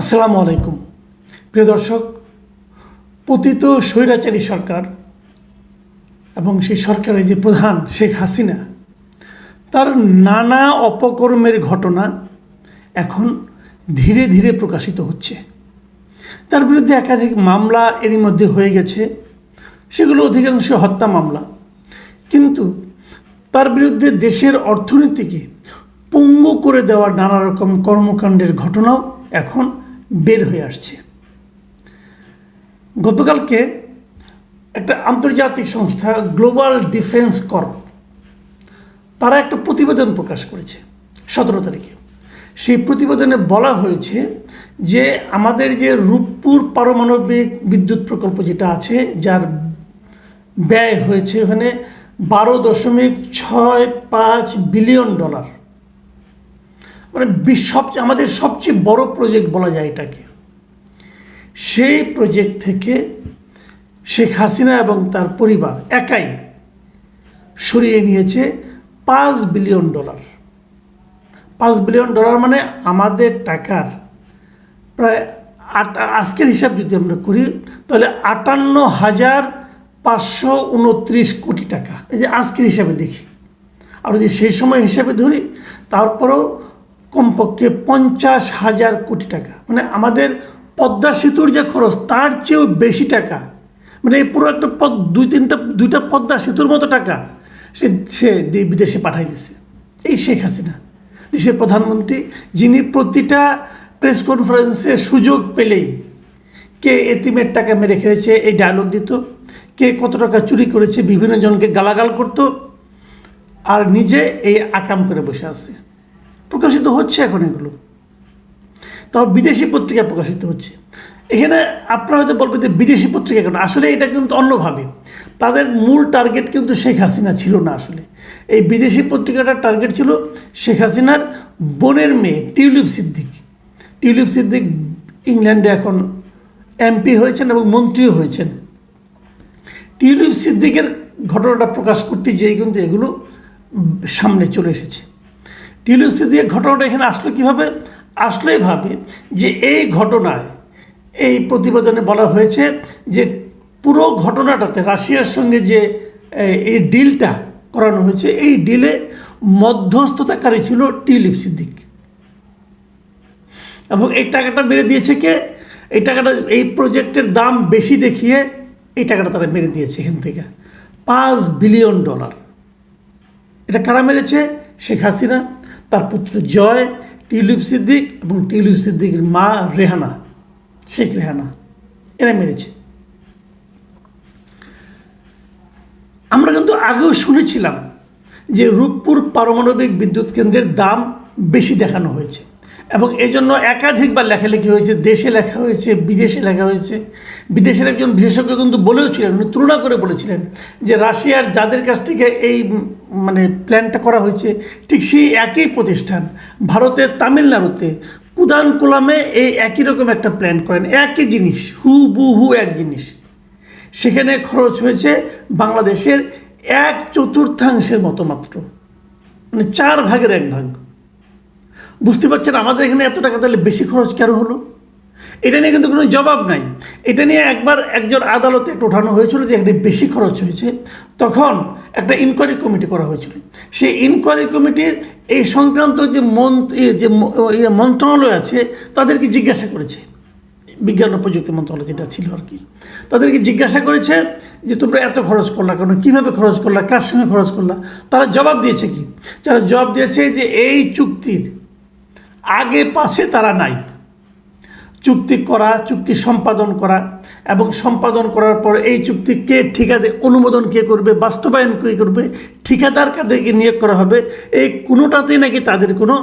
আসসালামু আলাইকুম। প্রিয় দর্শক, পতিত স্বৈরাচারী সরকার এবং সেই সরকারের যে প্রধান শেখ হাসিনা, তার নানা অপকর্মের ঘটনা এখন ধীরে ধীরে প্রকাশিত হচ্ছে। তার বিরুদ্ধে একাধিক মামলা এরই মধ্যে হয়ে গেছে। সেগুলো অধিকাংশ হত্যা মামলা। কিন্তু তার বিরুদ্ধে দেশের অর্থনীতিকে পঙ্গু করে দেওয়ার নানা রকম কর্মকাণ্ডের ঘটনাও এখন বের হয়ে আসছে। গতকালকে একটা আন্তর্জাতিক সংস্থা গ্লোবাল ডিফেন্স কর্প তারা একটা প্রতিবেদন প্রকাশ করেছে সতেরো তারিখে। সেই প্রতিবেদনে বলা হয়েছে যে আমাদের যে রূপপুর পারমাণবিক বিদ্যুৎ প্রকল্প যেটা আছে, যার ব্যয় হয়েছে ওখানে বারো দশমিক ছয় পাঁচ বিলিয়ন ডলার। মানে সবচেয়ে আমাদের সবচেয়ে বড় প্রজেক্ট বলা যায় এটাকে। সেই প্রজেক্ট থেকে শেখ হাসিনা এবং তার পরিবার একাই সরিয়ে নিয়েছে পাঁচ বিলিয়ন ডলার পাঁচ বিলিয়ন ডলার মানে আমাদের টাকার প্রায় আট আজকের হিসাব যদি আমরা করি, তাহলে আটান্ন হাজার পাঁচশো উনত্রিশ কোটি টাকা। এই যে আজকের হিসাবে দেখি। আর যদি সেই সময় হিসাবে ধরি, তারপরেও কমপক্ষে পঞ্চাশ হাজার কোটি টাকা। মানে আমাদের পদ্মা সেতুর যে খরচ, তার চেয়েও বেশি টাকা। মানে এই পুরো একটা পদ, দুই তিনটা, দুইটা পদ্মা সেতুর মতো টাকা সে সে বিদেশে পাঠাই দিছে। এই শেখ হাসিনা। দেশের প্রধানমন্ত্রী, যিনি প্রতিটা প্রেস কনফারেন্সে সুযোগ পেলেই কে এতিমের টাকা মেরে খেয়েছে, এই ডায়লগ দিত। কে কত টাকা চুরি করেছে, বিভিন্ন জনকে গালাগাল করতো। আর নিজে এই আকাম করে বসে আছে। প্রকাশিত হচ্ছে এখন এগুলো। তাও বিদেশি পত্রিকা প্রকাশিত হচ্ছে। এখানে আপনারা হয়তো বলবেন যে বিদেশি পত্রিকা কেন? আসলে এটা কিন্তু অন্যভাবে। তাদের মূল টার্গেট কিন্তু শেখ হাসিনা ছিল না আসলে। এই বিদেশি পত্রিকাটার টার্গেট ছিল শেখ হাসিনার বোনের মেয়ে টিউলিপ সিদ্দিক। টিউলিপ সিদ্দিক ইংল্যান্ডে এখন এমপি হয়েছেন এবং মন্ত্রীও হয়েছেন। টিউলিপ সিদ্দিকের ঘটনাটা প্রকাশ করতে যেয়ে কিন্তু এগুলো সামনে চলে এসেছে। টিউলিপ সিদ্দিকের ঘটনাটা এখানে আসলো কীভাবে? আসলেই ভাবে যে এই ঘটনায় এই প্রতিবেদনে বলা হয়েছে যে পুরো ঘটনাটাতে রাশিয়ার সঙ্গে যে এই ডিলটা করানো হয়েছে, এই ডিলে মধ্যস্থতাকারী ছিল টিউলিপ সিদ্দিক এবং এই টাকাটা মেরে দিয়েছে কে? এই টাকাটা এই প্রজেক্টের দাম বেশি দেখিয়ে এই টাকাটা তারা মেরে দিয়েছে এখান থেকে। পাঁচ বিলিয়ন ডলার। এটা কারা মেরেছে? শেখ হাসিনা। তার পুত্র জয় টিউলিপ সিদ্দিক এবং টিউলিপ সিদ্দিকের মা রেহানা, শেখ রেহানা, এরা মেরেছে। আমরা কিন্তু আগেও শুনেছিলাম যে রূপপুর পারমাণবিক বিদ্যুৎ কেন্দ্রের দাম বেশি দেখানো হয়েছে এবং এই জন্য একাধিকবার লেখালেখি হয়েছে, দেশে লেখা হয়েছে, বিদেশে লেখা হয়েছে। বিদেশের একজন বিশেষজ্ঞ কিন্তু বলেও ছিলেন উনি তুলনা করে বলেছিলেন যে রাশিয়ার যাদের কাছ থেকে এই মানে প্ল্যানটা করা হয়েছে, ঠিক সেই একই প্রতিষ্ঠান ভারতের তামিলনাড়ুতে, কুদানকুলামে এই একই রকম একটা প্ল্যান করেন, একই জিনিস, হু বু হু এক জিনিস। সেখানে খরচ হয়েছে বাংলাদেশের এক চতুর্থাংশের মতো মাত্র মানে চার ভাগের এক ভাগ। বুঝতে পারছেন আমাদের এখানে এত টাকা তাহলে বেশি খরচ কেন হলো? এটা নিয়ে কিন্তু কোনো জবাব নাই। এটা নিয়ে একবার একজন আদালতে একটা ওঠানো হয়েছিল যে এখানে বেশি খরচ হয়েছে। তখন একটা ইনকোয়ারি কমিটি করা হয়েছিল। সেই ইনকোয়ারি কমিটির এই সংক্রান্ত যে মন্ত্রী যে ইয়ে মন্ত্রণালয় আছে, তাদেরকে জিজ্ঞাসা করেছে। বিজ্ঞান ও প্রযুক্তি মন্ত্রণালয় যেটা ছিল আর কি। তাদেরকে জিজ্ঞাসা করেছে যে, তোমরা এত খরচ করলা কেন? কীভাবে খরচ করলা? কার সঙ্গে খরচ করলা? তারা জবাব দিয়েছে কি? যারা জবাব দিয়েছে যে, এই চুক্তির আগে পাশে তারা নাই। চুক্তি করা, চুক্তি সম্পাদন করা এবং সম্পাদন করার পর এই চুক্তি কে ঠিকাদার, অনুমোদন কে করবে, বাস্তবায়ন কে করবে ঠিকাদার কাদেরকে নিয়োগ করা হবে, এই কোনোটাতেই নাকি তাদের কোনো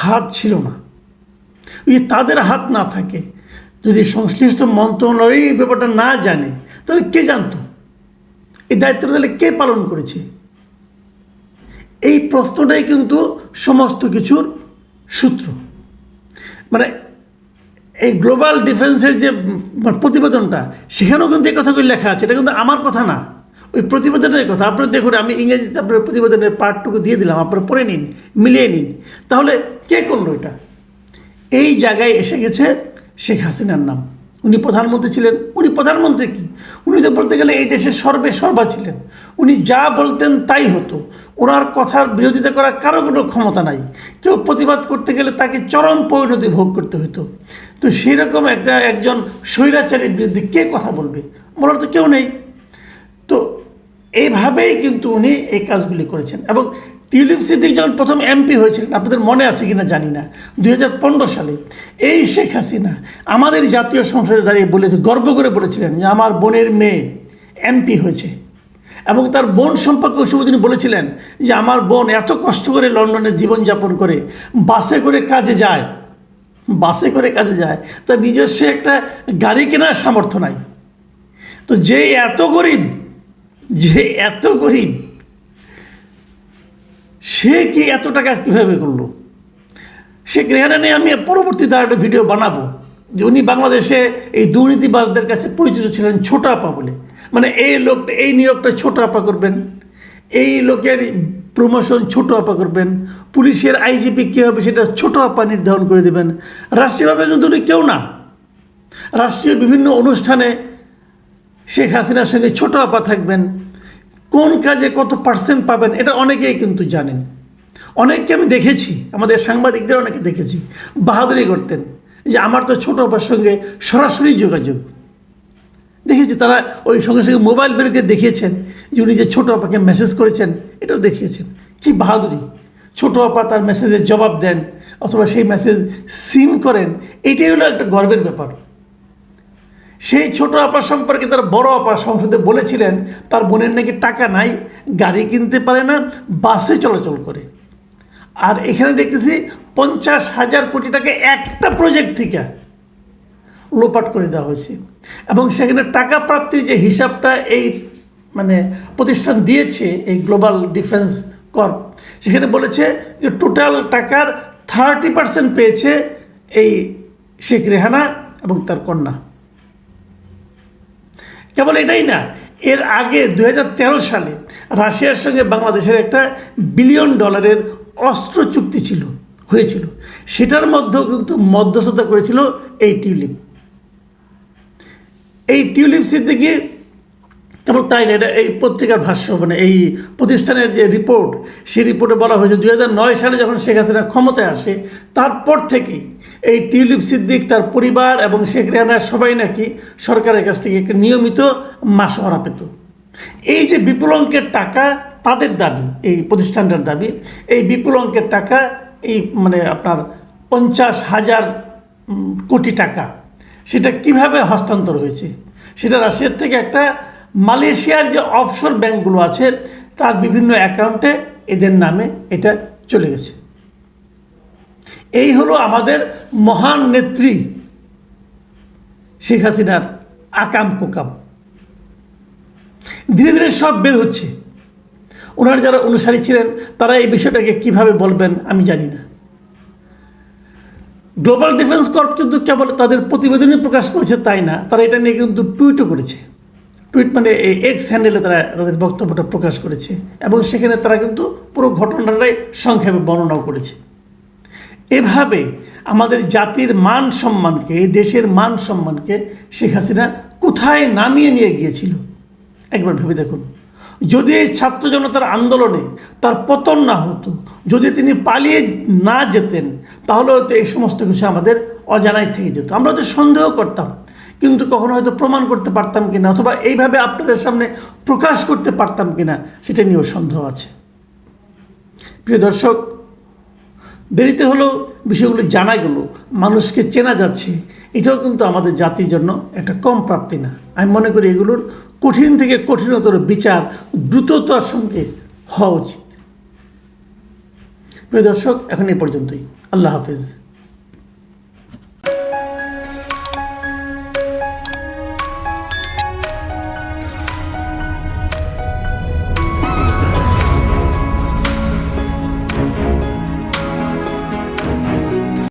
হাত ছিল না। ওই তাদের হাত না থাকে, যদি সংশ্লিষ্ট মন্ত্রণালয় এই ব্যাপারটা না জানে, তাহলে কে জানতো? এই দায়িত্বটা তাহলে কে পালন করেছে? এই প্রশ্নটাই কিন্তু সমস্ত কিছুর সূত্র। মানে এই গ্লোবাল ডিফেন্সের যে উম, প্রতিবেদনটা সেখানেও কিন্তু এই কথাগুলি লেখা আছে। এটা কিন্তু আমার কথা না। ওই প্রতিবেদনের কথা। আপনারা দেখুন আমি ইংরেজিতে আপনার প্রতিবেদনের পার্টটুকু দিয়ে দিলাম। আপনারা পড়ে নিন মিলিয়ে নিন। তাহলে কে করল এটা? এই জায়গায় এসে গেছে শেখ হাসিনার নাম। উনি প্রধানমন্ত্রী ছিলেন। উনি প্রধানমন্ত্রী কি? উনি তো বলতে গেলে এই দেশের সর্বে সর্বা ছিলেন। উনি যা বলতেন তাই হতো। ওনার কথার বিরোধিতা করার কারও কোনো ক্ষমতা নাই। কেউ প্রতিবাদ করতে গেলে তাকে চরম পরিণতি ভোগ করতে হতো তো সেই রকম একটা একজন স্বৈরাচারীর বিরুদ্ধে কে কথা বলবে? বলার তো কেউ নেই। তো এইভাবেই কিন্তু উনি এই কাজগুলি করেছেন। এবং টিউলিপ সিদ্দিক যখন প্রথম এমপি হয়েছিলেন, আপনাদের মনে আছে কিনা জানি না, দুই হাজার পনেরো সালে, এই শেখ হাসিনা আমাদের জাতীয় সংসদে দাঁড়িয়ে বলেছে, গর্ব করে বলেছিলেন যে আমার বোনের মেয়ে এমপি হয়েছে। এবং তার বোন সম্পর্কে ওই সময় তিনি বলেছিলেন যে আমার বোন এত কষ্ট করে লন্ডনে জীবনযাপন করে, বাসে করে কাজে যায় বাসে করে কাজে যায় তার নিজস্ব একটা গাড়ি কেনার সামর্থ্য নাই। তো যে এত গরিব, যে এত গরিব, সে কি এত টাকা কীভাবে করল? সে রেহানা নিয়ে আমি পরবর্তীতে একটা ভিডিও বানাবো, যে উনি বাংলাদেশে এই দুর্নীতিবাজদের কাছে পরিচিত ছিলেন ছোট আপা বলে। মানে এই লোকটা এই নিয়োগটা ছোট আপা করবেন, এই লোকের প্রমোশন ছোট আপা করবেন। পুলিশের আইজিপি কী হবে সেটা ছোট আপা নির্ধারণ করে দেবেন। রাষ্ট্রীয়ভাবে কিন্তু উনি কেউ না। রাষ্ট্রীয় বিভিন্ন অনুষ্ঠানে শেখ হাসিনার সঙ্গে ছোট আপা থাকবেন। কোন কাজে কত পার্সেন্ট পাবেন এটা অনেকেই কিন্তু জানেন। অনেককে আমি দেখেছি, আমাদের সাংবাদিকদের অনেকে দেখেছি। বাহাদুরি করতেন। যে আমার তো ছোট আপার সঙ্গে সরাসরি যোগাযোগ। দেখেছি তারা ওই সঙ্গে সঙ্গে মোবাইল বেরকে দেখিয়েছেন যে উনি যে ছোটো আপাকে মেসেজ করেছেন, এটাও দেখিয়েছেন। কি বাহাদুরি। ছোটো আপা তার মেসেজের জবাব দেন, অথবা সেই মেসেজ সিন করেন, এটাই হলো একটা গর্বের ব্যাপার। সেই ছোট আপা সম্পর্কে তার বড় আপা সংসদে বলেছিলেন, তার বোনের নাকি টাকা নাই, গাড়ি কিনতে পারে না, বাসে চলাচল করে। আর এখানে দেখতেছি পঞ্চাশ হাজার কোটি টাকা একটা প্রজেক্ট থেকে। লোপাট করে দেওয়া হয়েছে। এবং সেখানে টাকা প্রাপ্তির যে হিসাবটা এই মানে প্রতিষ্ঠান দিয়েছে, এই গ্লোবাল ডিফেন্স কর্প সেখানে বলেছে যে টোটাল টাকার থার্টি পার্সেন্ট পেয়েছে এই শেখ রেহানা এবং তার কন্যা। কেবল এটাই না, এর আগে দু হাজার তেরো সালে রাশিয়ার সঙ্গে বাংলাদেশের একটা বিলিয়ন ডলারের অস্ত্র চুক্তি ছিল, হয়েছিল। সেটার মধ্যেও কিন্তু মধ্যস্থতা করেছিল এই টিউলিপ। এই টিউলিপ সিদ্দিকি কেবল তাই না, এটা এই পত্রিকার ভাষ্য মানে এই প্রতিষ্ঠানের যে রিপোর্ট, সেই রিপোর্টে বলা হয়েছে দু হাজার নয় সালে যখন শেখ হাসিনা ক্ষমতায় আসে, তারপর থেকেই এই টিউলিপ সিদ্দিক তার পরিবার এবং শেখ রেহানার সবাই নাকি সরকারের কাছ থেকে একটা নিয়মিত মাস মাসহারা পেত। এই যে বিপুল অঙ্কের টাকা তাদের দাবি, এই প্রতিষ্ঠানটার দাবি, এই বিপুল অঙ্কের টাকা, এই মানে আপনার পঞ্চাশ হাজার কোটি টাকা সেটা কীভাবে হস্তান্তর হয়েছে? সেটা রাশিয়ার থেকে একটা মালয়েশিয়ার যে অফশোর ব্যাংকগুলো আছে, তার বিভিন্ন অ্যাকাউন্টে এদের নামে এটা চলে গেছে। এই হলো আমাদের মহান নেত্রী শেখ হাসিনার আকাম কোকাম। ধীরে ধীরে সব বের হচ্ছে। ওনার যারা অনুসারী ছিলেন, তারা এই বিষয়টাকে কীভাবে বলবেন আমি জানি না। গ্লোবাল ডিফেন্স কর্প কিন্তু কেবল তাদের প্রতিবেদনই প্রকাশ করেছে, তাই না? তারা এটা নিয়ে কিন্তু টুইটও করেছে। টুইট মানে এই এক্স হ্যান্ডেলে তারা তাদের বক্তব্যটা প্রকাশ করেছে। এবং সেখানে তারা কিন্তু পুরো ঘটনাটাই সংক্ষেপে বর্ণনাও করেছে। এভাবে আমাদের জাতির মান সম্মানকে, এই দেশের মান সম্মানকে শেখ হাসিনা কোথায় নামিয়ে নিয়ে গিয়েছিল? একবার ভেবে দেখুন। যদি এই ছাত্র জনতার আন্দোলনে তার পতন না হতো, যদি তিনি পালিয়ে না যেতেন, তাহলে হয়তো এই সমস্ত কিছু আমাদের অজানাই থেকে যেত। আমরা তো সন্দেহ করতাম, কিন্তু কখনো হয়তো প্রমাণ করতে পারতাম কিনা, অথবা এইভাবে আপনাদের সামনে প্রকাশ করতে পারতাম কিনা, সেটা নিয়েও সন্দেহ আছে। প্রিয় দর্শক, দেরিতে হলেও বিষয়গুলো জানা গেল, মানুষকে চেনা যাচ্ছে, এটাও কিন্তু আমাদের জাতির জন্য একটা কম প্রাপ্তি না। আমি মনে করি এগুলোর কঠিন থেকে কঠিনতর বিচার দ্রুততার সঙ্গে হওয়া উচিত। প্রিয় দর্শক, এখন এই পর্যন্তই। আল্লাহ হাফিজ।